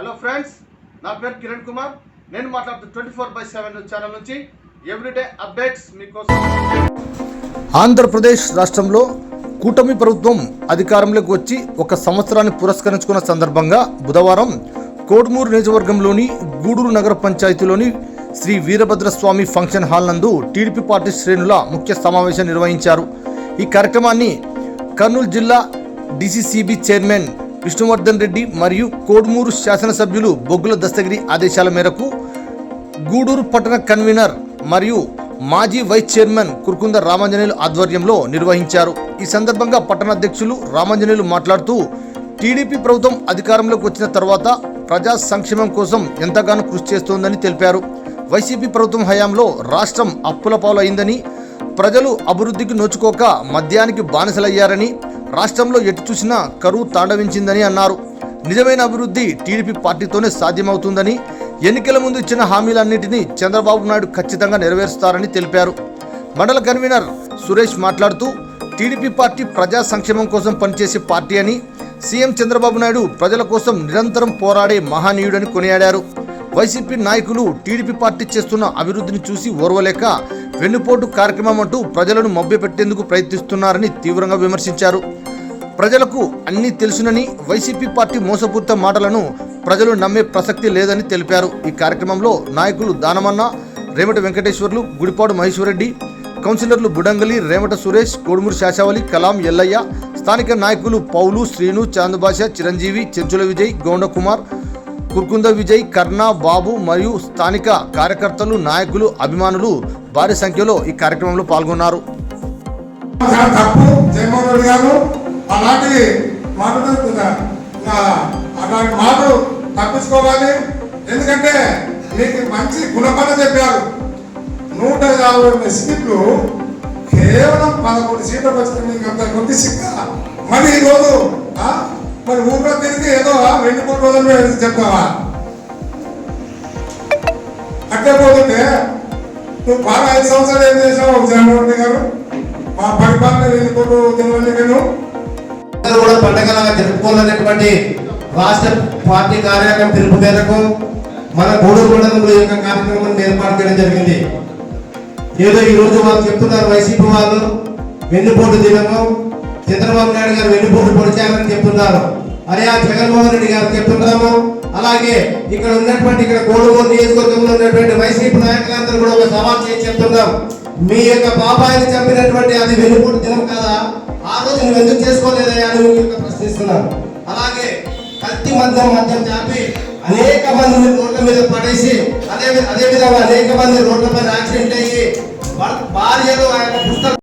Hello friends నా పేరు కిరణ్ కుమార్. నేను మాట్లాడుతూ twenty four by seven channel నుంచి ఎవ్రీడే అప్డేట్స్ మీకోసం. ఆంధ్రప్రదేశ్ రాష్ట్రంలో కూటమి ప్రభుత్వం అధికారంలోకి వచ్చి ఒక సంవత్సరాన్ని పురస్కరించుకున్న సందర్భంగా బుధవారం కోడుమూరు నియోజకవర్గంలోని గూడూరు నగర పంచాయతీలోని శ్రీ వీరభద్రస్వామి ఫంక్షన్ హాల్ నందు టీడీపీ పార్టీ శ్రేణుల ముఖ్య సమావేశం నిర్వహించారు. ఈ కార్యక్రమాన్ని కర్నూలు జిల్లా డిసిసిబి చైర్మన్ విష్ణువర్ధన్ రెడ్డి మరియు కోడుమూరు శాసనసభ్యులు బొగ్గుల దస్తగిరి ఆదేశాల మేరకు గూడూరు పట్టణ కన్వీనర్ మరియు మాజీ వైస్ చైర్మన్ కుర్కుంద రామాంజనేయులు ఆధ్వర్యంలో నిర్వహించారు. ఈ సందర్భంగా పట్టణ అధ్యక్షులు రామాంజనేయులు మాట్లాడుతూ టీడీపీ ప్రభుత్వం అధికారంలోకి వచ్చిన తర్వాత ప్రజా సంక్షేమం కోసం ఎంతగానో కృషి చేస్తోందని తెలిపారు. వైసీపీ ప్రభుత్వం హయాంలో రాష్ట్రం అప్పుల పాలు అయిందని ప్రజలు అభివృద్ధికి నోచుకోక మద్యానికి బానిసలయ్యారని రాష్ట్రంలో ఎటు చూసినా కరువు తాండవించిందని అన్నారు. నిజమైన అభివృద్ధి టీడీపీ పార్టీతోనే సాధ్యమవుతుందని ఎన్నికల ముందు ఇచ్చిన హామీలన్నింటినీ చంద్రబాబు నాయుడు ఖచ్చితంగా నెరవేరుస్తారని తెలిపారు. మండల కన్వీనర్ సురేష్ మాట్లాడుతూ టీడీపీ పార్టీ ప్రజా సంక్షేమం కోసం పనిచేసే పార్టీ అని సీఎం చంద్రబాబు నాయుడు ప్రజల కోసం నిరంతరం పోరాడే మహనీయుడని కొనియాడారు. వైసీపీ నాయకులు టీడీపీ పార్టీ చేస్తున్న అభివృద్ధిని చూసి ఓర్వలేక వెన్నుపోటు కార్యక్రమం అంటూ ప్రజలను మభ్యపెట్టేందుకు ప్రయత్నిస్తున్నారని తీవ్రంగా విమర్శించారు. ప్రజలకు అన్నీ తెలుసునని వైసీపీ పార్టీ మోసపూరిత మాటలను ప్రజలు నమ్మే ప్రసక్తి లేదని తెలిపారు. ఈ కార్యక్రమంలో నాయకులు దానమన్న రేమట వెంకటేశ్వర్లు గుడిపాడు మహేశ్వరరెడ్డి కౌన్సిలర్లు బుడంగలి రేమట సురేష్ కోడుమూరు శాశావళి కలాం ఎల్లయ్య స్థానిక నాయకులు పౌలు శ్రీను చాందుబాష చిరంజీవి చెంచుల విజయ్ గౌండకుమార్ కుర్కుంద విజయ్ కర్ణ బాబు మరియు స్థానిక కార్యకర్తలు నాయకులు అభిమానులు భారీ సంఖ్యలో ఈ కార్యక్రమంలో పాల్గొన్నారు. గారు మాటలు అలాంటి తప్పించుకోవాలి. ఎందుకంటే మీకు మంచి గుణపడ చెప్పారు. నూట యాభై రెండు సీట్లు కేవలం పదకొండు సీట్లు వచ్చిన మీకు అంత కొద్ది సిక్క. మరి ఈరోజు ఆ, మరి ఊర్లో తిరిగి ఏదో రెండు మూడు రోజులు చెప్తావా అట్టే పోతుంటే నువ్వు బాగా ఐదు సంవత్సరాలు ఏం చేసావు జగన్మోహన్ గారు? మా పరిపాలన వెళ్ళిపోతూ తెలియని నేను. కూడా పండగలాగా జరుపుకోవాలనేటువంటి రాష్ట్ర పార్టీ కార్యాలయం పిలుపు మేరకు మన గూడూరు యొక్క కార్యక్రమం ఏర్పాటు చేయడం జరిగింది. ఏదో ఈ రోజు వాళ్ళు చెప్తున్నారు వైసీపీ వాళ్ళు వెన్నుపోటు దినము చంద్రబాబు నాయుడు గారు వెన్నుపోటు పొడిచారని చెప్తున్నారు. అరే ఆ జగన్మోహన్ రెడ్డి గారు చెప్తున్నాము. అలాగే ఇక్కడ ఉన్నటువంటి ఇక్కడ కోడుమూరు నియోజకవర్గంలో ఉన్నటువంటి వైసీపీ నాయకులందరూ కూడా ఒక సవాల్ చేసి చెప్తున్నాం. మీ యొక్క బాబాయిని చంపినటువంటి అది వెన్నుపోటు దినం కదా? ఆ రోజు నువ్వు ఎందుకు చేసుకోలేదయ్యా అని మీ యొక్క ప్రశ్నిస్తున్నాను అలాగే కత్తి మద్యం మద్యం చాపి అనేక మందిని రోడ్ల మీద పడేసి అదే అదే విధంగా అనేక మంది రోడ్ల మీద యాక్సిడెంట్ అయ్యి భార్యలు ఆ యొక్క పుస్తకం